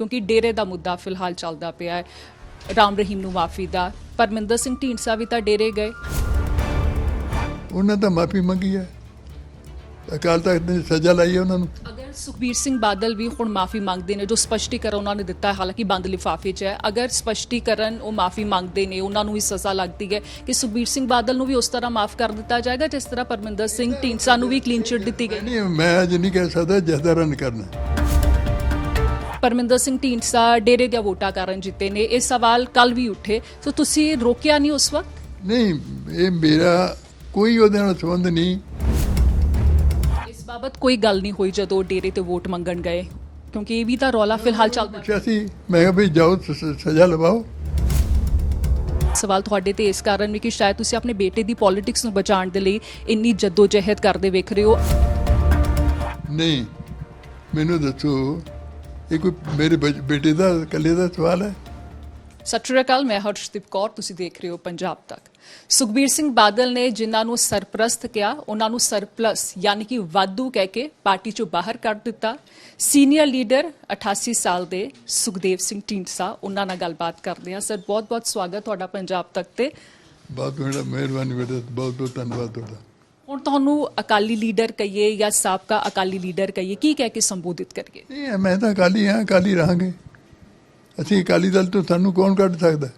ਕਿਉਂਕਿ ਡੇਰੇ ਦਾ ਮੁੱਦਾ ਫਿਲਹਾਲ ਚੱਲਦਾ ਪਿਆ ਹੈ। ਰਾਮ ਰਹੀਮ ਨੂੰ ਮਾਫੀ ਦਾ ਪਰਮਿੰਦਰ ਸਿੰਘ ਢੀਂਡਸਾ ਵੀ ਤਾਂ ਡੇਰੇ ਗਏ। ਉਹਨਾਂ ਤਾਂ ਮਾਫੀ ਮੰਗੀ ਹੈ। ਅਕਾਲ ਤਖਤ ਨੇ ਸਜ਼ਾ ਲਾਈ ਹੈ ਉਹਨਾਂ ਨੂੰ। ਅਗਰ ਸੁਖਬੀਰ ਸਿੰਘ ਬਾਦਲ ਵੀ ਹੁਣ ਮਾਫੀ ਮੰਗਦੇ ਨੇ ਜੋ ਸਪਸ਼ਟੀਕਰਨ ਉਹਨਾਂ ਨੇ ਦਿੱਤਾ ਹੈ, ਹਾਲਾਂਕਿ ਬੰਦ ਲਿਫਾਫੇ 'ਚ ਹੈ ਅਗਰ ਸਪਸ਼ਟੀਕਰਨ ਉਹ ਮਾਫੀ ਮੰਗਦੇ ਨੇ ਉਹਨਾਂ ਨੂੰ ਵੀ ਸਜ਼ਾ ਲੱਗਦੀ ਹੈ ਕਿ ਸੁਖਬੀਰ ਸਿੰਘ ਬਾਦਲ ਨੂੰ ਵੀ ਉਸ ਤਰ੍ਹਾਂ ਮਾਫ ਕਰ ਦਿੱਤਾ ਜਾਏਗਾ ਜਿਸ ਤਰ੍ਹਾਂ ਪਰਮਿੰਦਰ ਸਿੰਘ ਢੀਂਡਸਾ ਨੂੰ ਵੀ ਕਲੀਨ ਚਿਟ ਦਿੱਤੀ ਗਈ। ਨਹੀਂ ਮੈਂ ਅੱਜ ਨਹੀਂ ਕਹਿ ਸਕਦਾ ਜਥਾ ਰਨ ਕਰਨਾ। ਪਰਮਿੰਦਰ ਸਿੰਘ ਢੀਂਡਸਾ ਡੇਰੇ ਦੀਆਂ ਵੋਟਾਂ ਕਾਰਨ ਜਿੱਤੇ ਨੇ। ਇਹ ਸਵਾਲ ਕੱਲ ਵੀ ਉੱਠੇ। ਸੋ ਤੁਸੀਂ ਰੋਕਿਆ ਨਹੀਂ ਉਸ ਵਕਤ? ਨਹੀਂ ਇਹ ਮੇਰਾ ਕੋਈ ਉਹਦੇ ਨਾਲ ਸੰਬੰਧ ਨਹੀਂ। ਇਸ ਬਾਬਤ ਕੋਈ ਗੱਲ ਨਹੀਂ ਹੋਈ ਜਦੋਂ ਡੇਰੇ ਤੇ ਵੋਟ ਮੰਗਣ ਗਏ। ਕਿਉਂਕਿ ਇਹ ਵੀ ਤਾਂ ਰੌਲਾ ਫਿਲਹਾਲ ਚੱਲਦਾ ਪੁੱਛਿਆ ਸੀ ਮੈਂ ਕਿਹਾ ਵੀ ਜਾਓ ਸਜ਼ਾ ਲਵਾਓ। ਸਵਾਲ ਤੁਹਾਡੇ ਤੇ ਇਸ ਕਾਰਨ ਵੀ ਕਿ ਸ਼ਾਇਦ ਤੁਸੀਂ ਆਪਣੇ ਬੇਟੇ ਦੀ ਪੋਲਿਟਿਕਸ ਨੂੰ ਬਚਾਉਣ ਦੇ ਲਈ ਇੰਨੀ ਜਦੋਜਹਿਦ ਕਰਦੇ ਵੇਖ ਰਹੇ ਹੋ। ਨਹੀਂ ਮੈਨੂੰ ਦੱਸੋ ਇਹ ਕੋਈ ਮੇਰੇ ਬੇਟੇ ਦਾ ਇਕੱਲੇ ਦਾ ਸਵਾਲ ਹੈ? ਸਤਿ ਸ਼੍ਰੀ ਅਕਾਲ ਮੈਂ ਹਰਸ਼ਦੀਪ ਕੌਰ ਤੁਸੀਂ ਦੇਖ ਰਹੇ ਹੋ ਪੰਜਾਬ ਤੱਕ। ਸੁਖਬੀਰ ਸਿੰਘ ਬਾਦਲ ਨੇ ਜਿਨ੍ਹਾਂ ਨੂੰ ਸਰਪ੍ਰਸਤ ਕਿਹਾ ਉਹਨਾਂ ਨੂੰ ਸਰਪਲਸ ਯਾਨੀ ਕਿ ਵਾਧੂ ਕਹਿ ਕੇ ਪਾਰਟੀ ਚੋਂ ਬਾਹਰ ਕੱਢ ਦਿੱਤਾ। ਸੀਨੀਅਰ ਲੀਡਰ 88 ਸਾਲ ਦੇ ਸੁਖਦੇਵ ਸਿੰਘ ਢੀਂਡਸਾ ਉਹਨਾਂ ਨਾਲ ਗੱਲਬਾਤ ਕਰਦੇ ਹਾਂ। ਸਰ ਬਹੁਤ-ਬਹੁਤ ਸਵਾਗਤ ਤੁਹਾਡਾ ਪੰਜਾਬ ਤੱਕ ਤੇ। ਬਹੁਤ ਬੜਾ ਮਿਹਰਬਾਨੀ ਬੇਟਾ ਬਹੁਤ ਬਹੁਤ ਧੰਨਵਾਦ ਤੁਹਾਡਾ। ਤੁਹਾਨੂੰ ਅਕਾਲੀ ਲੀਡਰ ਕਹੀਏ ਜਾਂ ਸਾਬਕਾ ਅਕਾਲੀ ਲੀਡਰ ਕਹੀਏ, ਕੀ ਕਹਿ ਕੇ ਸੰਬੋਧਿਤ ਕਰੀਏ? ਨਹੀਂ ਮੈਂ ਤਾਂ ਅਕਾਲੀ ਹਾਂ, ਅਕਾਲੀ ਰਹਾਂਗੇ। ਅਸੀਂ ਅਕਾਲੀ ਦਲ ਤੋਂ ਸਾਨੂੰ ਕੌਣ ਕੱਢ ਸਕਦਾ?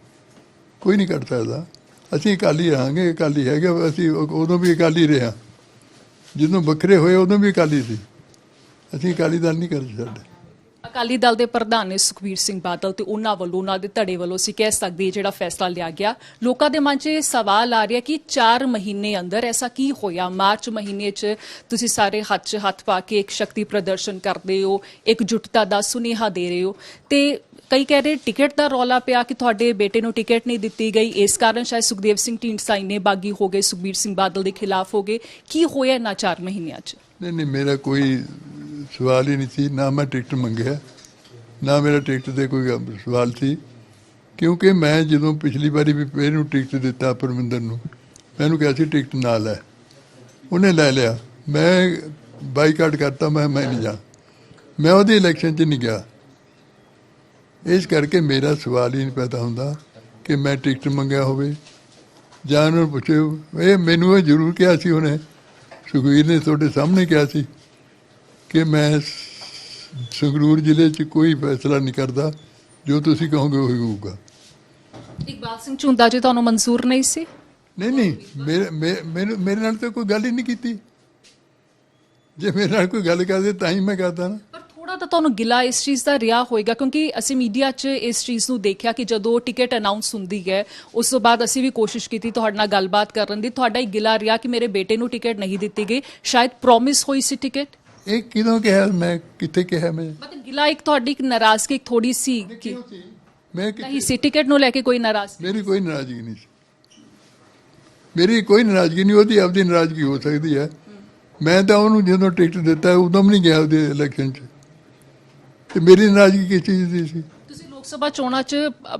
ਕੋਈ ਨਹੀਂ ਕੱਢ ਸਕਦਾ। ਅਸੀਂ ਅਕਾਲੀ ਰਹਾਂਗੇ, ਅਕਾਲੀ ਹੈਗੇ, ਅਸੀਂ ਉਦੋਂ ਵੀ ਅਕਾਲੀ ਰਿਹਾ ਜਦੋਂ ਵੱਖਰੇ ਹੋਏ, ਉਦੋਂ ਵੀ ਅਕਾਲੀ ਸੀ। ਅਸੀਂ ਅਕਾਲੀ ਦਲ ਨਹੀਂ ਕਰ ਸਕਦੇ। ਅਕਾਲੀ ਦਲ ਦੇ ਪ੍ਰਧਾਨ ਨੇ ਸੁਖਬੀਰ ਸਿੰਘ ਬਾਦਲ ਤੇ ਉਹਨਾਂ ਵੱਲੋਂ, ਉਹਨਾਂ ਦੇ ਧੜੇ ਵੱਲੋਂ ਅਸੀਂ ਕਹਿ ਸਕਦੇ ਜਿਹੜਾ ਫੈਸਲਾ ਲਿਆ ਗਿਆ। ਲੋਕਾਂ ਦੇ ਮਨ 'ਚ ਇਹ ਸਵਾਲ ਆ ਰਿਹਾ ਕਿ 4 ਮਹੀਨੇ ਅੰਦਰ ਐਸਾ ਕੀ ਹੋਇਆ? ਮਾਰਚ ਮਹੀਨੇ 'ਚ ਤੁਸੀਂ ਸਾਰੇ ਹੱਥ 'ਚ ਹੱਥ ਪਾ ਕੇ ਇੱਕ ਸ਼ਕਤੀ ਪ੍ਰਦਰਸ਼ਨ ਕਰਦੇ ਹੋ ਇੱਕ ਜੁਟਤਾ ਦਾ ਸੁਨੇਹਾ ਦੇ ਰਹੇ ਹੋ ਤੇ ਕਈ ਕਹਿ ਰਹੇ ਟਿਕਟ ਦਾ ਰੌਲਾ ਪਿਆ ਕਿ ਤੁਹਾਡੇ ਬੇਟੇ ਨੂੰ ਟਿਕਟ ਨਹੀਂ ਦਿੱਤੀ ਗਈ। ਇਸ ਕਾਰਨ ਸ਼ਾਇਦ ਸੁਖਦੇਵ ਸਿੰਘ ਢੀਂਡਸਾ ਇੰਨੇ ਬਾਗੀ ਹੋ ਗਏ, ਸੁਖਬੀਰ ਸਿੰਘ ਬਾਦਲ ਦੇ ਖਿਲਾਫ ਹੋ ਗਏ। ਕੀ ਹੋਇਆ ਇਹਨਾਂ 4 ਮਹੀਨਿਆਂ 'ਚ? ਨਹੀਂ ਨਹੀਂ, ਮੇਰਾ ਕੋਈ ਸਵਾਲ ਹੀ ਨਹੀਂ ਸੀ, ਨਾ ਮੈਂ ਟਿਕਟ ਮੰਗਿਆ, ਨਾ ਮੇਰਾ ਟਿਕਟ ਤੇ ਕੋਈ ਸਵਾਲ ਸੀ। ਕਿਉਂਕਿ ਮੈਂ ਜਦੋਂ ਪਿਛਲੀ ਵਾਰੀ ਵੀ ਇਹਨੂੰ ਟਿਕਟ ਦਿੱਤਾ ਪਰਮਿੰਦਰ ਨੂੰ ਮੈਨੂੰ ਕਿਹਾ ਸੀ, ਟਿਕਟ ਨਾ ਲੈ। ਉਹਨੇ ਲੈ ਲਿਆ। ਮੈਂ ਬਾਈਕਾਟ ਕਰਤਾ, ਮੈਂ ਮੈਂ ਨਹੀਂ ਜਾ। ਮੈਂ ਉਹਦੀ ਇਲੈਕਸ਼ਨ 'ਚ ਨਹੀਂ ਗਿਆ। ਇਸ ਕਰਕੇ ਮੇਰਾ ਸਵਾਲ ਹੀ ਨਹੀਂ ਪੈਦਾ ਹੁੰਦਾ ਕਿ ਮੈਂ ਟਿਕਟ ਮੰਗਿਆ ਹੋਵੇ। ਜਾਂ ਉਹਨੂੰ ਪੁੱਛੋ ਇਹ ਮੈਨੂੰ ਇਹ ਜ਼ਰੂਰ ਕਿਹਾ ਸੀ ਉਹਨੇ, ਸੁਖਵੀਰ ਨੇ ਤੁਹਾਡੇ ਸਾਹਮਣੇ ਕਿਹਾ ਸੀ। ਕਿ ਮੈਂ ਸੰਗਰੂਰ ਜ਼ਿਲ੍ਹੇ 'ਚ ਕੋਈ ਫੈਸਲਾ ਨਹੀਂ ਕਰਦਾ ਜੋ ਤੁਸੀਂ ਕਹੋਗੇ ਉਹ ਹੋਊਗਾ। ਇਕਬਾਲ ਸਿੰਘ ਝੁੰਦਾ ਜੀ ਤੁਹਾਨੂੰ ਮਨਜ਼ੂਰ ਨਹੀਂ ਸੀ? ਨਹੀਂ ਨਹੀਂ ਮੇਰੇ ਮੇਰੇ ਨਾਲ ਤਾਂ ਕੋਈ ਗੱਲ ਹੀ ਨਹੀਂ ਕੀਤੀ। ਜੇ ਮੇਰੇ ਨਾਲ ਕੋਈ ਗੱਲ ਕਰਦੇ ਤਾਂ ਹੀ ਮੈਂ ਕਰਦਾ ਨਾ। ਪਰ ਥੋੜਾ ਤਾਂ ਤੁਹਾਨੂੰ ਗਿਲਾ ਇਸ ਚੀਜ਼ ਦਾ ਰਿਹਾ ਹੋਏਗਾ ਕਿਉਂਕਿ ਅਸੀਂ ਮੀਡੀਆ 'ਚ ਇਸ ਚੀਜ਼ ਨੂੰ ਦੇਖਿਆ ਕਿ ਜਦੋਂ ਟਿਕਟ ਅਨਾਉਂਸ ਹੁੰਦੀ ਹੈ ਉਸ ਤੋਂ ਬਾਅਦ ਅਸੀਂ ਵੀ ਕੋਸ਼ਿਸ਼ ਕੀਤੀ ਤੁਹਾਡੇ ਨਾਲ ਗੱਲਬਾਤ ਕਰਨ ਦੀ। ਤੁਹਾਡਾ ਹੀ ਗਿਲਾ ਰਿਹਾ ਕਿ ਮੇਰੇ ਬੇਟੇ ਨੂੰ ਟਿਕਟ ਨਹੀਂ ਦਿੱਤੀ ਗਈ। ਸ਼ਾਇਦ ਪ੍ਰੋਮਿਸ ਹੋਈ ਸੀ ਟਿਕਟ? ਇਹ ਕਿਦੋਂ ਕਿਹਾ ਮੈਂ ਕਿੱਥੇ ਕਿਹਾ ਮੈਂ? ਮਤਲਬ ਗਿਲਾ ਇੱਕ ਤੁਹਾਡੀ ਇੱਕ ਨਾਰਾਜ਼ਗੀ ਇੱਕ ਥੋੜੀ ਸੀ ਕਿ ਮੈਂ ਨਹੀਂ ਕਿੱਥੇ ਸੀ ਟਿਕਟ ਨੂੰ ਲੈ ਕੇ ਕੋਈ ਨਾਰਾਜ਼ਗੀ ਮੇਰੀ ਕੋਈ ਨਾਰਾਜ਼ਗੀ ਨਹੀਂ ਸੀ। ਮੇਰੀ ਕੋਈ ਨਾਰਾਜ਼ਗੀ ਨਹੀਂ ਉਹਦੀ ਆਪਦੀ ਨਾਰਾਜ਼ਗੀ ਹੋ ਸਕਦੀ ਹੈ। ਮੈਂ ਤਾਂ ਉਹਨੂੰ ਜਦੋਂ ਟਿਕਟ ਦਿੱਤਾ ਉਦੋਂ ਵੀ ਨਹੀਂ ਗਿਆ ਉਹਦੇ ਇਲੈਕਸ਼ਨ 'ਚ। ਤੇ ਮੇਰੀ ਨਾਰਾਜ਼ਗੀ ਕਿਸ ਚੀਜ਼ ਦੀ ਸੀ? ਤੁਸੀਂ ਲੋਕ ਸਭਾ ਚੋਣਾਂ 'ਚ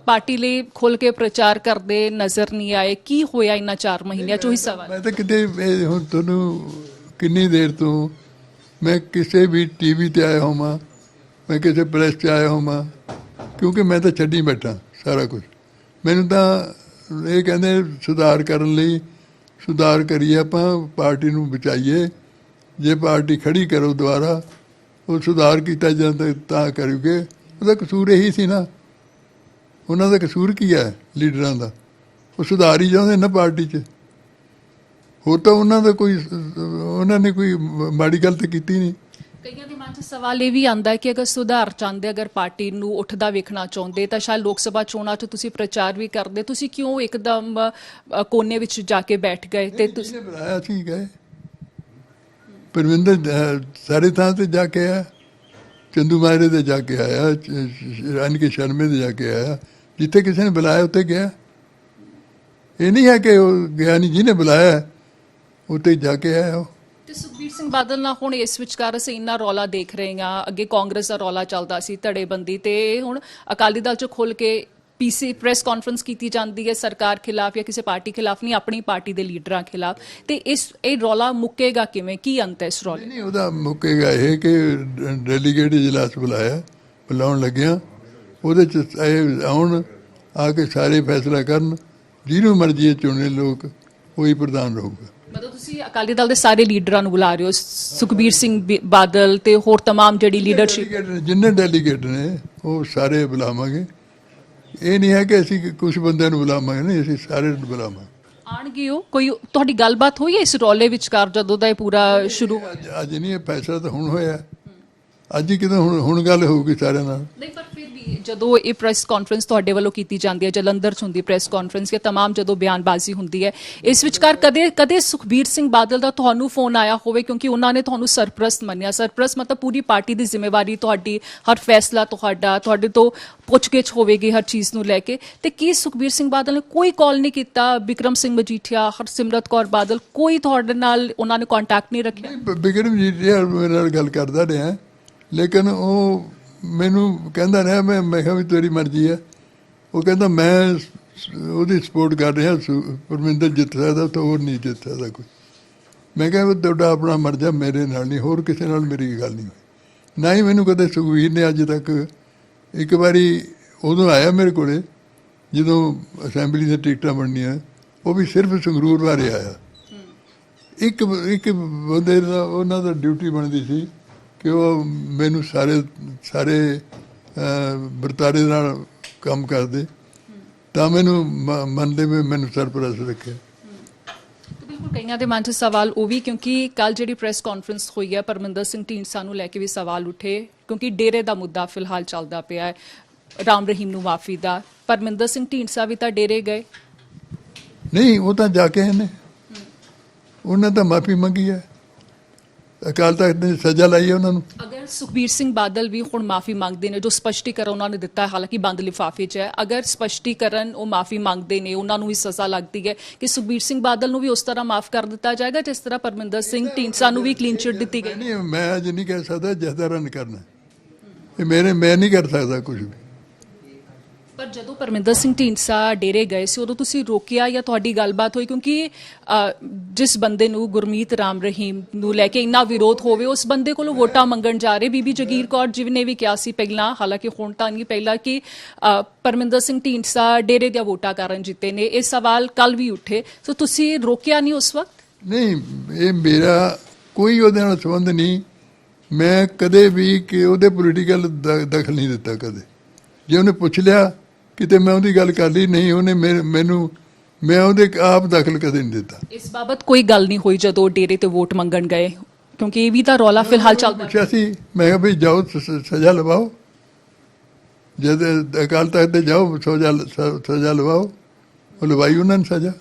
ਪਾਰਟੀ ਲਈ ਖੁੱਲ ਕੇ ਪ੍ਰਚਾਰ ਕਰਦੇ ਨਜ਼ਰ ਨਹੀਂ ਆਏ। ਕੀ ਹੋਇਆ ਇਨ੍ਹਾਂ 4 ਮਹੀਨਿਆਂ 'ਚ? ਉਹੀ ਸਵਾਲ। ਮੈਂ ਤਾਂ ਕਿਤੇ ਇਹ ਹੁਣ ਤੁਹਾਨੂੰ ਕਿੰਨੀ ਦੇਰ ਤੋਂ ਮੈਂ ਕਿਸੇ ਵੀ ਟੀਵੀ ਤੇ ਆਇਆ ਹੋਵਾਂ, ਮੈਂ ਕਿਸੇ ਪ੍ਰੈਸ 'ਚ ਆਇਆ ਹੋਵਾਂ, ਕਿਉਂਕਿ ਮੈਂ ਤਾਂ ਛੱਡੀ ਬੈਠਾ ਸਾਰਾ ਕੁਝ ਮੈਨੂੰ ਤਾਂ ਇਹ ਕਹਿੰਦੇ ਸੁਧਾਰ ਕਰਨ ਲਈ, ਸੁਧਾਰ ਕਰੀਏ ਆਪਾਂ, ਪਾਰਟੀ ਨੂੰ ਬਚਾਈਏ। ਜੇ ਪਾਰਟੀ ਖੜੀ ਕਰੋ ਦੁਬਾਰਾ, ਉਹ ਸੁਧਾਰ ਕੀਤਾ ਜਾਂਦਾ ਤਾਂ ਕਰੂਗੇ ਉਹਦਾ ਕਸੂਰ ਇਹੀ ਸੀ ਨਾ। ਉਹਨਾਂ ਦਾ ਕਸੂਰ ਕੀ ਹੈ ਲੀਡਰਾਂ ਦਾ? ਉਹ ਸੁਧਾਰ ਹੀ ਚਾਹੁੰਦੇ ਨਾ ਪਾਰਟੀ 'ਚ। ਹੋਰ ਤਾਂ ਉਹਨਾਂ ਦਾ ਕੋਈ ਉਹਨਾਂ ਨੇ ਕੋਈ ਮਾੜੀ ਗੱਲ ਤਾਂ ਕੀਤੀ ਨਹੀਂ। ਕਈਆਂ ਦੇ ਮਨ 'ਚ ਸਵਾਲ ਇਹ ਵੀ ਆਂਦਾ ਹੈ ਕਿ ਅਗਰ ਸੁਧਾਰ ਚਾਹੁੰਦੇ ਅਗਰ ਪਾਰਟੀ ਨੂੰ ਉੱਠਦਾ ਵੇਖਣਾ ਚਾਹੁੰਦੇ ਤਾਂ ਸ਼ਾਇਦ ਲੋਕ ਸਭਾ ਚੋਣਾਂ 'ਚ ਤੁਸੀਂ ਪ੍ਰਚਾਰ ਵੀ ਕਰਦੇ। ਤੁਸੀਂ ਕਿਉਂ ਇੱਕਦਮ ਅ, ਕੋਨੇ ਵਿੱਚ ਜਾ ਕੇ ਬੈਠ ਗਏ ਤੇ ਤੁਸੀਂ ਜਿਹਨੇ ਬੁਲਾਇਆ ਸੀ ਗਏ। ਪਰਵਿੰਦਰ ਅਹ, ਸਾਰੇ ਥਾਂ ਤੇ ਜਾ ਕੇ ਆਇਆ। ਚੰਦੂ ਮਾਰੇ ਤੇ ਜਾ ਕੇ ਆਇਆ ਰਨ ਕੇ ਸ਼ਰਮੇ ਤੇ ਜਾ ਕੇ ਆਇਆ। ਜਿੱਥੇ ਕਿਸੇ ਨੇ ਬੁਲਾਇਆ ਉੱਥੇ ਗਿਆ। ਇਹ ਨਹੀਂ ਹੈ ਕਿ ਉਹ ਗਿਆ ਨਹੀਂ ਜਿਹਨੇ ਬੁਲਾਇਆ ਉੱਥੇ ਜਾ ਕੇ ਆਇਆ ਉਹ। ਤੇ ਸੁਖਬੀਰ ਸਿੰਘ ਬਾਦਲ ਨਾਲ ਹੁਣ ਇਸ ਵਿਚਕਾਰ ਅਸੀਂ ਇੰਨਾ ਰੌਲਾ ਦੇਖ ਰਹੇ ਹਾਂ। ਅੱਗੇ ਕਾਂਗਰਸ ਦਾ ਰੌਲਾ ਚੱਲਦਾ ਸੀ, ਧੜੇਬੰਦੀ ਤੇ ਹੁਣ ਅਕਾਲੀ ਦਲ 'ਚ ਖੁੱਲ ਕੇ ਪੀਸੀ ਪ੍ਰੈਸ ਕਾਨਫਰੰਸ ਕੀਤੀ ਜਾਂਦੀ ਹੈ। ਸਰਕਾਰ ਖਿਲਾਫ ਜਾਂ ਕਿਸੇ ਪਾਰਟੀ ਖਿਲਾਫ ਨਹੀਂ, ਆਪਣੀ ਪਾਰਟੀ ਦੇ ਲੀਡਰਾਂ ਖਿਲਾਫ। ਤੇ ਇਸ, ਇਹ ਰੌਲਾ ਮੁੱਕੇਗਾ ਕਿਵੇਂ? ਕੀ ਅੰਤ ਹੈ ਇਸ ਰੌਲੇ? ਨਹੀਂ ਉਹਦਾ ਮੁੱਕੇਗਾ ਇਹ ਕਿ ਡੈਲੀਗੇਟ ਇਜਲਾਸ ਬੁਲਾਇਆ, ਬੁਲਾਉਣ ਲੱਗਿਆ। ਉਹਦੇ ਚ ਇਹ ਆਉਣ, ਆ ਕੇ ਸਾਰੇ ਫੈਸਲਾ ਕਰਨ। ਜਿਹਨੂੰ ਮਰਜ਼ੀ ਚੁਣੇ ਲੋਕ, ਉਹੀ ਪ੍ਰਧਾਨ ਰਹੂਗਾ। ਮਤਲਬ ਤੁਸੀਂ ਅਕਾਲੀ ਦਲ ਦੇ ਸਾਰੇ ਲੀਡਰਾਂ ਨੂੰ ਬੁਲਾ ਰਹੇ ਹੋ ਸੁਖਬੀਰ ਸਿੰਘ ਬੀ- ਬਾਦਲ ਤੇ ਹੋਰ तमाम ਜਿਹੜੀ ਲੀਡਰਸ਼ਿਪ ਡੈਲੀਗੇਟ ਨੇ, ਜਿੰਨੇ ਡੈਲੀਗੇਟ ਨੇ ਉਹ ਸਾਰੇ ਬੁਲਾਵਾਂਗੇ ਇਹ ਨਹੀਂ ਹੈ ਕਿ ਅਸੀਂ ਕੁਝ ਬੰਦਿਆਂ ਨੂੰ ਬੁਲਾਵਾਂਗੇ ਨਹੀਂ ਅਸੀਂ ਸਾਰੇ ਨੂੰ ਬੁਲਾਵਾਂਗੇ ਆਣਗੇ ਉਹ ਕੋਈ ਤੁਹਾਡੀ ਗੱਲਬਾਤ ਹੋਈ ਹੈ ਇਸ ਰੌਲੇ ਵਿਚਕਾਰ ਜਦੋਂ ਦਾ ਇਹ ਪੂਰਾ ਸ਼ੁਰੂ ਹੋਇਆ ਅੱਜ ਅੱਜ ਨਹੀਂ ਇਹ ਫੈਸਲਾ ਤਾਂ ਹੁਣ ਹੋਇਆ ਅੱਜ ਹੀ ਕਿਦੋਂ ਹੁਣ ਹੁਣ ਗੱਲ ਹੋਊਗੀ ਸਾਰਿਆਂ ਨਾਲ ਨਹੀਂ ਪਰ ਫਿਰ ਵੀ ਜਦੋਂ ਇਹ ਪ੍ਰੈਸ ਕਾਨਫਰੰਸ ਤੁਹਾਡੇ ਵੱਲੋਂ ਕੀਤੀ ਜਾਂਦੀ ਹੈ ਜਲੰਧਰ ਚ ਹੁੰਦੀ ਪ੍ਰੈਸ ਕਾਨਫਰੰਸ ਜਾਂ तमाम ਜਦੋਂ ਬਿਆਨਬਾਜ਼ੀ ਹੁੰਦੀ ਹੈ ਇਸ ਵਿਚਕਾਰ ਕਦੇ ਕਦੇ ਸੁਖਬੀਰ ਸਿੰਘ ਬਾਦਲ ਦਾ ਤੁਹਾਨੂੰ ਫੋਨ ਆਇਆ ਹੋਵੇ ਕਿਉਂਕਿ ਉਹਨਾਂ ਨੇ ਤੁਹਾਨੂੰ ਸਰਪ੍ਰਸਤ ਮੰਨਿਆ ਸਰਪ੍ਰਸਤ ਮਤਲਬ ਪੂਰੀ ਪਾਰਟੀ ਦੀ ਜ਼ਿੰਮੇਵਾਰੀ ਤੁਹਾਡੀ ਹਰ ਫੈਸਲਾ ਤੁਹਾਡਾ ਤੁਹਾਡੇ ਤੋਂ ਪੁੱਛਗਿੱਛ ਹੋਵੇਗੀ ਹਰ ਚੀਜ਼ ਨੂੰ ਲੈ ਕੇ ਤੇ ਕੀ ਸੁਖਬੀਰ ਸਿੰਘ ਬਾਦਲ ਨੇ ਕੋਈ ਕਾਲ ਨਹੀਂ ਕੀਤਾ ਵਿਕਰਮ ਸਿੰਘ ਮਜੀਠੀਆ ਹਰਸਿਮਰਤ ਕੌਰ ਬਾਦਲ ਕੋਈ ਤੁਹਾਡੇ ਨਾਲ ਉਹਨਾਂ ਨੇ ਕੰਟੈਕਟ ਨਹੀਂ ਰੱਖਿਆ ਬ- ਬਿਕਰਮ ਜੀ ਯਾਰ ਮੇਰੇ ਨਾਲ ਗੱਲ ਕਰਦਾ ਰਿਹਾ ਲੇਕਿਨ ਉਹ ਮੈਨੂੰ ਕਹਿੰਦਾ ਰਿਹਾ ਮੈਂ ਮੈਂ ਕਿਹਾ ਵੀ ਤੇਰੀ ਮਰਜ਼ੀ ਹੈ। ਉਹ ਕਹਿੰਦਾ ਮੈਂ ਉਹਦੀ ਸਪੋਰਟ ਕਰ ਰਿਹਾ ਪਰਮਿੰਦਰ ਜਿੱਤ ਸਕਦਾ ਤਾਂ ਹੋਰ ਨਹੀਂ ਜਿੱਤ ਸਕਦਾ ਕੋਈ। ਮੈਂ ਕਿਹਾ ਵੀ ਤੁਹਾਡਾ ਆਪਣਾ ਮਰਜ਼ਾ ਮੇਰੇ ਨਾਲ ਨਹੀਂ ਹੋਰ ਕਿਸੇ ਨਾਲ ਮੇਰੀ ਗੱਲ ਨਹੀਂ ਹੋਈ। ਨਾ ਹੀ ਮੈਨੂੰ ਕਦੇ ਸੁਖਵੀਰ ਨੇ ਅੱਜ ਤੱਕ ਇੱਕ ਵਾਰੀ ਉਦੋਂ ਆਇਆ ਮੇਰੇ ਕੋਲੇ ਜਦੋਂ ਅਸੈਂਬਲੀ ਦੀਆਂ ਟਿਕਟਾਂ ਬਣਨੀਆਂ ਉਹ ਵੀ ਸਿਰਫ ਸੰਗਰੂਰ ਬਾਰੇ ਆਇਆ। ਇੱਕ ਇੱਕ ਬੰਦੇ ਦਾ ਉਹਨਾਂ ਦਾ ਡਿਊਟੀ ਬਣਦੀ ਸੀ। ਕਿ ਉਹ ਮੈਨੂੰ ਸਾਰੇ ਸਾਰੇ ਵਰਤਾਰੇ ਨਾਲ ਕੰਮ ਕਰਦੇ। ਤਾਂ ਮੈਨੂੰ ਮ- ਮੰਨਦੇ ਵੀ ਮੈਨੂੰ ਸਰਪ੍ਰਸਤ ਰੱਖਿਆ। ਬਿਲਕੁਲ ਕਈਆਂ ਦੇ ਮਨ 'ਚ ਸਵਾਲ ਉਹ ਵੀ ਕਿਉਂਕਿ ਕੱਲ ਜਿਹੜੀ ਪ੍ਰੈਸ ਕਾਨਫਰੰਸ ਹੋਈ ਹੈ ਪਰਮਿੰਦਰ ਸਿੰਘ ਢੀਂਡਸਾ ਨੂੰ ਲੈ ਕੇ ਵੀ ਸਵਾਲ ਉੱਠੇ ਕਿਉਂਕਿ ਡੇਰੇ ਦਾ ਮੁੱਦਾ ਫਿਲਹਾਲ ਚੱਲਦਾ ਪਿਆ ਹੈ ਰਾਮ ਰਹੀਮ ਨੂੰ ਮਾਫੀ ਦਾ। ਪਰਮਿੰਦਰ ਸਿੰਘ ਢੀਂਡਸਾ ਵੀ ਤਾਂ ਡੇਰੇ ਗਏ। ਨਹੀਂ ਉਹ ਤਾਂ ਜਾ ਕੇ ਆਏ ਨੇ। ਉਹਨਾਂ ਤਾਂ ਮਾਫੀ ਮੰਗੀ ਹੈ। ਅਕਾਲ ਤਖਤ ਨੇ ਸਜ਼ਾ ਲਾਈ ਹੈ ਉਹਨਾਂ ਨੂੰ। ਅਗਰ ਸੁਖਬੀਰ ਸਿੰਘ ਬਾਦਲ ਵੀ ਹੁਣ ਮਾਫੀ ਮੰਗਦੇ ਨੇ ਜੋ ਸਪਸ਼ਟੀਕਰਨ ਉਹਨਾਂ ਨੇ ਦਿੱਤਾ ਹੈ ਹਾਲਾਂਕਿ ਬੰਦ ਲਿਫਾਫੇ 'ਚ ਹੈ ਅਗਰ ਸਪਸ਼ਟੀਕਰਨ ਉਹ ਮਾਫੀ ਮੰਗਦੇ ਨੇ ਉਹਨਾਂ ਨੂੰ ਵੀ ਸਜ਼ਾ ਲੱਗਦੀ ਹੈ ਕਿ ਸੁਖਬੀਰ ਸਿੰਘ ਬਾਦਲ ਨੂੰ ਵੀ ਉਸ ਤਰ੍ਹਾਂ ਮਾਫ ਕਰ ਦਿੱਤਾ ਜਾਏਗਾ ਜਿਸ ਤਰ੍ਹਾਂ ਪਰਮਿੰਦਰ ਸਿੰਘ ਢੀਂਡਸਾ ਨੂੰ ਵੀ ਕਲੀਨ ਚਿਟ ਦਿੱਤੀ ਗਈ। ਨਹੀਂ ਮੈਂ ਅੱਜ ਨਹੀਂ ਕਹਿ ਸਕਦਾ ਜਥੇਦਾਰਾਂ ਨੇ ਕਰਨਾ ਇਹ ਮੇਰੇ ਮੈਂ ਨਹੀਂ ਕਰ ਸਕਦਾ ਕੁਝ ਵੀ। ਪਰ ਜਦੋਂ ਪਰਮਿੰਦਰ ਸਿੰਘ ਢੀਂਡਸਾ ਡੇਰੇ ਗਏ ਸੀ ਉਦੋਂ ਤੁਸੀਂ ਰੋਕਿਆ ਜਾਂ ਤੁਹਾਡੀ ਗੱਲਬਾਤ ਹੋਈ? ਕਿਉਂਕਿ ਅ, ਜਿਸ ਬੰਦੇ ਨੂੰ ਗੁਰਮੀਤ ਰਾਮ ਰਹੀਮ ਨੂੰ ਲੈ ਕੇ ਇੰਨਾ ਵਿਰੋਧ ਹੋਵੇ ਉਸ ਬੰਦੇ ਕੋਲੋਂ ਵੋਟਾਂ ਮੰਗਣ ਜਾ ਰਹੇ ਬੀਬੀ ਜਗੀਰ ਕੌਰ ਜੀ ਨੇ ਵੀ ਕਿਹਾ ਸੀ ਪਹਿਲਾਂ। ਹਾਲਾਂਕਿ ਹੁਣ ਤਾਂ ਨਹੀਂ ਪਹਿਲਾਂ ਕਿ ਅ, ਪਰਮਿੰਦਰ ਸਿੰਘ ਢੀਂਡਸਾ ਡੇਰੇ ਦੀਆਂ ਵੋਟਾਂ ਕਾਰਨ ਜਿੱਤੇ ਨੇ। ਇਹ ਸਵਾਲ ਕੱਲ ਵੀ ਉੱਠੇ। ਸੋ ਤੁਸੀਂ ਰੋਕਿਆ ਨਹੀਂ ਉਸ ਵਕਤ? ਨਹੀਂ ਇਹ ਮੇਰਾ ਕੋਈ ਉਹਦੇ ਨਾਲ ਸੰਬੰਧ ਨਹੀਂ। ਮੈਂ ਕਦੇ ਵੀ ਕਿ ਉਹਦੇ ਪੋਲੀਟੀਕਲ ਦਖਲ ਨਹੀਂ ਦਿੱਤਾ ਕਦੇ। ਜੇ ਉਹਨੇ ਪੁੱਛ ਲਿਆ ਕਿਤੇ ਮੈਂ ਉਹਦੀ ਗੱਲ ਕਰ ਲਈ ਨਹੀਂ ਉਹਨੇ ਮੈਨੂੰ ਮੈਂ ਉਹਦੇ ਆਪ ਦਖਲ ਕਦੇ ਨਹੀਂ ਦਿੱਤਾ। ਇਸ ਬਾਬਤ ਕੋਈ ਗੱਲ ਨਹੀਂ ਹੋਈ ਜਦੋਂ ਡੇਰੇ ਤੇ ਵੋਟ ਮੰਗਣ ਗਏ ਕਿਉਂਕਿ ਇਹ ਵੀ ਤਾਂ ਰੌਲਾ ਫਿਲਹਾਲ ਚੱਲਦਾ ਪੁੱਛਿਆ ਸੀ ਮੈਂ ਕਿਹਾ ਵੀ ਜਾਓ ਸਜ਼ਾ ਲਵਾਓ। ਜਦ ਅਕਾਲ ਤਖਤ ਤੇ ਜਾਓ ਸਜ਼ਾ ਸਜ਼ਾ ਲਵਾਓ। ਉਹ ਲਵਾਈ ਉਹਨਾਂ ਨੇ ਸਜ਼ਾ।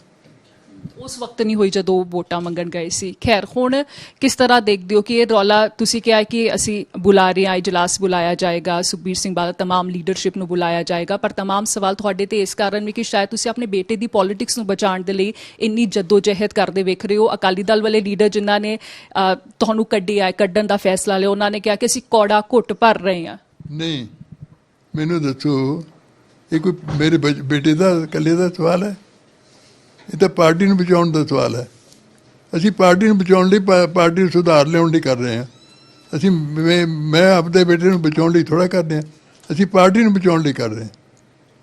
ਉਸ ਵਕਤ ਨਹੀਂ ਹੋਈ ਜਦੋਂ ਉਹ ਵੋਟਾਂ ਮੰਗਣ ਗਏ ਸੀ ਖੈਰ ਹੁਣ ਕਿਸ ਤਰ੍ਹਾਂ ਦੇਖਦੇ ਹੋ ਕਿ ਇਹ ਰੌਲਾ ਤੁਸੀਂ ਕਿਹਾ ਕਿ ਅਸੀਂ ਬੁਲਾ ਰਹੇ ਹਾਂ ਇਜਲਾਸ ਬੁਲਾਇਆ ਜਾਏਗਾ ਸੁਖਬੀਰ ਸਿੰਘ ਬਾਦਲ तमाम ਲੀਡਰਸ਼ਿਪ ਨੂੰ ਬੁਲਾਇਆ ਜਾਏਗਾ ਪਰ तमाम ਸਵਾਲ ਤੁਹਾਡੇ ਤੇ ਇਸ ਕਾਰਨ ਵੀ ਕਿ ਸ਼ਾਇਦ ਤੁਸੀਂ ਆਪਣੇ ਬੇਟੇ ਦੀ ਪੋਲਿਟਿਕਸ ਨੂੰ ਬਚਾਉਣ ਦੇ ਲਈ ਇੰਨੀ ਜਹਿਦ ਕਰਦੇ ਵੇਖ ਰਹੇ ਹੋ ਅਕਾਲੀ ਦਲ ਵਾਲੇ ਲੀਡਰ ਜਿਨ੍ਹਾਂ ਨੇ ਅਹ, ਤੁਹਾਨੂੰ ਕੱਢਿਆ ਹੈ, ਕੱਢਣ ਦਾ ਫੈਸਲਾ ਲਿਆ ਉਹਨਾਂ ਨੇ ਕਿਹਾ ਕਿ ਅਸੀਂ ਕੌੜਾ ਘੁੱਟ ਭਰ ਰਹੇ ਹਾਂ ਨਹੀਂ ਮੈਨੂੰ ਦੱਸੋ ਇਹ ਕੋਈ ਮੇਰੇ ਬੱਚ- ਬੇਟੇ ਦਾ ਇਕੱਲੇ ਦਾ ਸਵਾਲ ਹੈ ਇਹ ਤਾਂ ਪਾਰਟੀ ਨੂੰ ਬਚਾਉਣ ਦਾ ਸਵਾਲ ਹੈ। ਅਸੀਂ ਪਾਰਟੀ ਨੂੰ ਬਚਾਉਣ ਲਈ ਪਾਰਟੀ ਨੂੰ ਸੁਧਾਰ ਲਿਆਉਣ ਲਈ ਕਰ ਰਹੇ ਹਾਂ। ਅਸੀਂ ਮੈਂ ਆਪਦੇ ਬੇਟੇ ਨੂੰ ਬਚਾਉਣ ਲਈ ਥੋੜਾ ਕਰਦੇ ਹਾਂ। ਅਸੀਂ ਪਾਰਟੀ ਨੂੰ ਬਚਾਉਣ ਲਈ ਕਰ ਰਹੇ ਹਾਂ।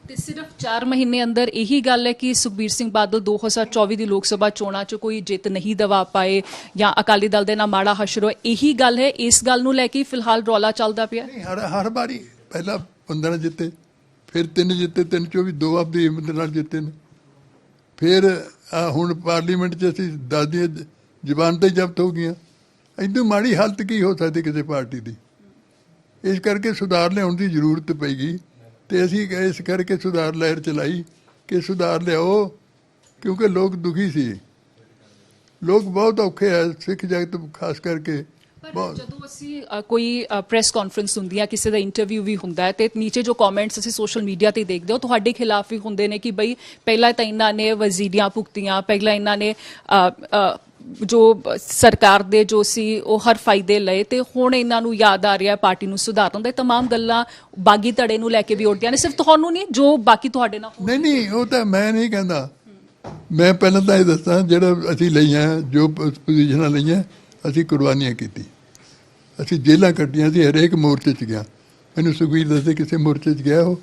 ਤੇ ਸਿਰਫ 4 ਮਹੀਨੇ ਅੰਦਰ ਇਹੀ ਗੱਲ ਹੈ ਕਿ ਸੁਖਬੀਰ ਸਿੰਘ ਬਾਦਲ 2024 ਦੀ ਲੋਕ ਸਭਾ ਚੋਣਾਂ 'ਚ ਕੋਈ ਜਿੱਤ ਨਹੀਂ ਦਵਾ ਪਾਏ ਜਾਂ ਅਕਾਲੀ ਦਲ ਦੇ ਨਾਲ ਮਾੜਾ ਹਸ਼ਰ ਹੋਇਆ ਇਹੀ ਗੱਲ ਹੈ। ਇਸ ਗੱਲ ਨੂੰ ਲੈ ਕੇ ਫਿਲਹਾਲ ਰੌਲਾ ਚੱਲਦਾ ਪਿਆ। ਨਹੀਂ ਹਰ ਹਰ ਵਾਰੀ ਪਹਿਲਾਂ 15 ਜਿੱਤੇ ਫਿਰ ਤਿੰਨ ਜਿੱਤੇ ਤਿੰਨ ਚੋਂ ਵੀ ਦੋ ਆਪਦੀ ਹਿੰਮਤ ਨਾਲ ਜਿੱਤੇ ਨੇ। ਫਿਰ ਹੁਣ ਪਾਰਲੀਮੈਂਟ 'ਚ ਅਸੀਂ ਦਸ ਜ਼ਬਾਨ ਤੇ ਜ਼ਬਤ ਹੋ ਗਈਆਂ। ਇਦੋਂ ਮਾੜੀ ਹਾਲਤ ਕੀ ਹੋ ਸਕਦੀ ਕਿਸੇ ਪਾਰਟੀ ਦੀ? ਇਸ ਕਰਕੇ ਸੁਧਾਰ ਲਿਆਉਣ ਦੀ ਜ਼ਰੂਰਤ ਪਈਗੀ ਤੇ ਅਸੀਂ ਇਸ ਕਰਕੇ ਸੁਧਾਰ ਲਹਿਰ ਚਲਾਈ ਕਿ ਸੁਧਾਰ ਲਿਆਓ, ਕਿਉਂਕਿ ਲੋਕ ਦੁਖੀ ਸੀ। ਲੋਕ ਬਹੁਤ ਔਖੇ ਆ ਸਿੱਖ ਜਗਤ, ਖਾਸ ਕਰਕੇ ਪਰ ਬਹੁਤ ਜਦੋਂ ਅਸੀਂ ਅ, ਕੋਈ ਪ੍ਰੈਸ ਕਾਨਫਰੰਸ ਹੁੰਦੀ ਹੈ ਕਿਸੇ ਦਾ ਇੰਟਰਵਿਊ ਵੀ ਹੁੰਦਾ ਹੈ ਤੇ ਨੀਚੇ ਜੋ ਕਮੈਂਟਸ ਅਸੀਂ ਸੋਸ਼ਲ ਮੀਡੀਆ ਤੇ ਦੇਖਦੇ ਹੋ ਤੁਹਾਡੇ ਖਿਲਾਫ ਵੀ ਹੁੰਦੇ ਨੇ ਕਿ ਬਈ ਪਹਿਲਾਂ ਤਾਂ ਇਹਨਾਂ ਨੇ ਵਜ਼ੀਰੀਆਂ ਭੁਗਤੀਆਂ ਪਹਿਲਾਂ ਇਹਨਾਂ ਨੇ ਅ, ਅ, ਜੋ ਬ- ਸਰਕਾਰ ਦੇ ਜੋ ਸੀ ਉਹ ਹਰ ਫਾਇਦੇ ਲਏ ਤੇ ਹੁਣ ਇਹਨਾਂ ਨੂੰ ਯਾਦ ਆ ਰਿਹਾ ਹੈ ਪਾਰਟੀ ਨੂੰ ਸੁਧਾਰਨ ਦਾ ਇਹ तमाम ਗੱਲਾਂ ਬਾਗੀ ਧੜੇ ਨੂੰ ਲੈ ਕੇ ਵੀ ਉੱਠਦੀਆਂ ਨੇ ਸਿਰਫ ਤੁਹਾਨੂੰ ਨਹੀਂ ਜੋ ਬਾਕੀ ਤੁਹਾਡੇ ਨਾਲ ਨਹੀਂ ਨਹੀਂ ਉਹ ਤਾਂ ਮੈਂ ਨਹੀਂ ਕਹਿੰਦਾ ਮੈਂ ਪਹਿਲਾਂ ਤਾਂ ਇਹ ਦੱਸਾਂ ਜਿਹੜਾ ਅਸੀਂ ਲਈਆਂ ਜੋ ਪ- ਪੋਜੀਸ਼ਨਾਂ ਲਈਆਂ ਅਸੀਂ ਕੁਰਬਾਨੀਆਂ ਕੀਤੀ ਅਸੀਂ ਜੇਲਾਂ ਕੱਟੀਆਂ ਸੀ, ਹਰੇਕ ਮੋਰਚੇ 'ਚ ਗਿਆ। ਮੈਨੂੰ ਸੁਖਬੀਰ ਦੱਸੇ ਕਿਸੇ ਮੋਰਚੇ 'ਚ ਗਿਆ ਉਹ।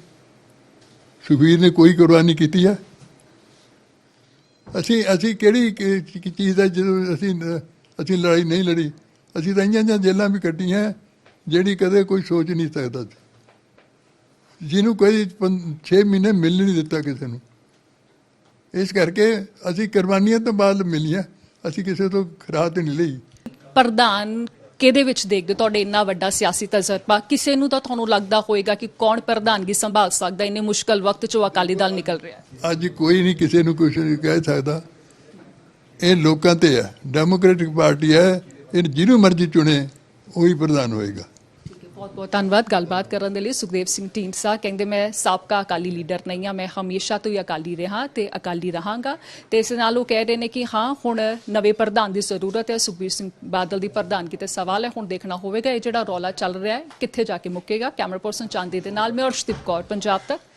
ਸੁਖਬੀਰ ਨੇ ਕੋਈ ਕੁਰਬਾਨੀ ਕੀਤੀ ਹੈ ਅਸੀਂ ਅਸੀਂ ਕਿਹੜੀ ਚੀਜ਼ ਦਾ ਜਦੋਂ ਅਸੀਂ ਅਸੀਂ ਲੜਾਈ ਨਹੀਂ ਲੜੀ, ਅਸੀਂ ਤਾਂ ਇੰਨੀਆਂ ਜੇਲਾਂ ਵੀ ਕੱਟੀਆਂ, ਜਿਹੜੀ ਕਦੇ ਕੋਈ ਸੋਚ ਨਹੀਂ ਸਕਦਾ ਸੀ। ਜਿਹਨੂੰ ਕੋਈ 6 ਮਹੀਨੇ ਮਿਲ ਨਹੀਂ ਦਿੱਤਾ ਕਿਸੇ ਨੂੰ। ਇਸ ਕਰਕੇ ਅਸੀਂ ਕੁਰਬਾਨੀਆਂ ਤੋਂ ਬਾਅਦ ਮਿਲੀਆਂ, ਅਸੀਂ ਕਿਸੇ ਤੋਂ ਖਰਾਤ ਨਹੀਂ ਲਈ। ਪ੍ਰਧਾਨ ਕਿਹਦੇ ਵਿੱਚ ਦੇਖਦੇ ਹੋ? ਤੁਹਾਡੇ ਇੰਨਾ ਵੱਡਾ ਸਿਆਸੀ ਤਜਰਬਾ, ਕਿਸੇ ਨੂੰ ਤਾਂ ਤੁਹਾਨੂੰ ਲੱਗਦਾ ਹੋਵੇਗਾ ਕਿ ਕੌਣ ਪ੍ਰਧਾਨਗੀ ਸੰਭਾਲ ਸਕਦਾ, ਇੰਨੇ ਮੁਸ਼ਕਲ ਵਕਤ 'ਚੋਂ ਅਕਾਲੀ ਦਲ ਨਿਕਲ ਰਿਹਾ ਅੱਜ ਕੋਈ ਨਹੀਂ, ਕਿਸੇ ਨੂੰ ਕੁਝ ਕਹਿ ਸਕਦਾ ਇਹ ਲੋਕਾਂ ਤੇ ਹੈ ਡੈਮੋਕ੍ਰੈਟਿਕ ਪਾਰਟੀ ਹੈ, ਇਹ ਜਿਹਨੂੰ ਮਰਜ਼ੀ ਚੁਣੇ, ਉਹੀ ਪ੍ਰਧਾਨ ਹੋਏਗਾ ਬਹੁਤ ਬਹੁਤ ਧੰਨਵਾਦ। ਗੱਲਬਾਤ ਕਰਨ ਦੇ ਲਈ ਸੁਖਦੇਵ ਸਿੰਘ ਢੀਂਡਸਾ ਕਹਿੰਦੇ, ਮੈਂ ਸਾਬਕਾ ਅਕਾਲੀ ਲੀਡਰ ਨਹੀਂ ਹਾਂ, ਮੈਂ ਹਮੇਸ਼ਾ ਤੋਂ ਹੀ ਅਕਾਲੀ ਰਿਹਾ ਤੇ ਅਕਾਲੀ ਰਹਾਂਗਾ। ਤੇ ਇਸ ਨਾਲ ਉਹ ਕਹਿ ਰਹੇ ਨੇ ਕਿ ਹਾਂ, ਹੁਣ ਨਵੇਂ ਪ੍ਰਧਾਨ ਦੀ ਜ਼ਰੂਰਤ ਹੈ। ਸੁਖਬੀਰ ਸਿੰਘ ਬਾਦਲ ਦੀ ਪ੍ਰਧਾਨਗੀ ਤੇ ਸਵਾਲ ਹੈ। ਹੁਣ ਦੇਖਣਾ ਹੋਵੇਗਾ, ਇਹ ਜਿਹੜਾ ਰੌਲਾ ਚੱਲ ਰਿਹਾ ਹੈ, ਕਿੱਥੇ ਜਾ ਕੇ ਮੁੱਕੇਗਾ? ਕੈਮਰਾ ਪਰਸਨ ਚਾਂਦੀ ਦੇ ਨਾਲ, ਮੈਂ ਅਰਸ਼ਦੀਪ ਕੌਰ, ਪੰਜਾਬ ਤੱਕ।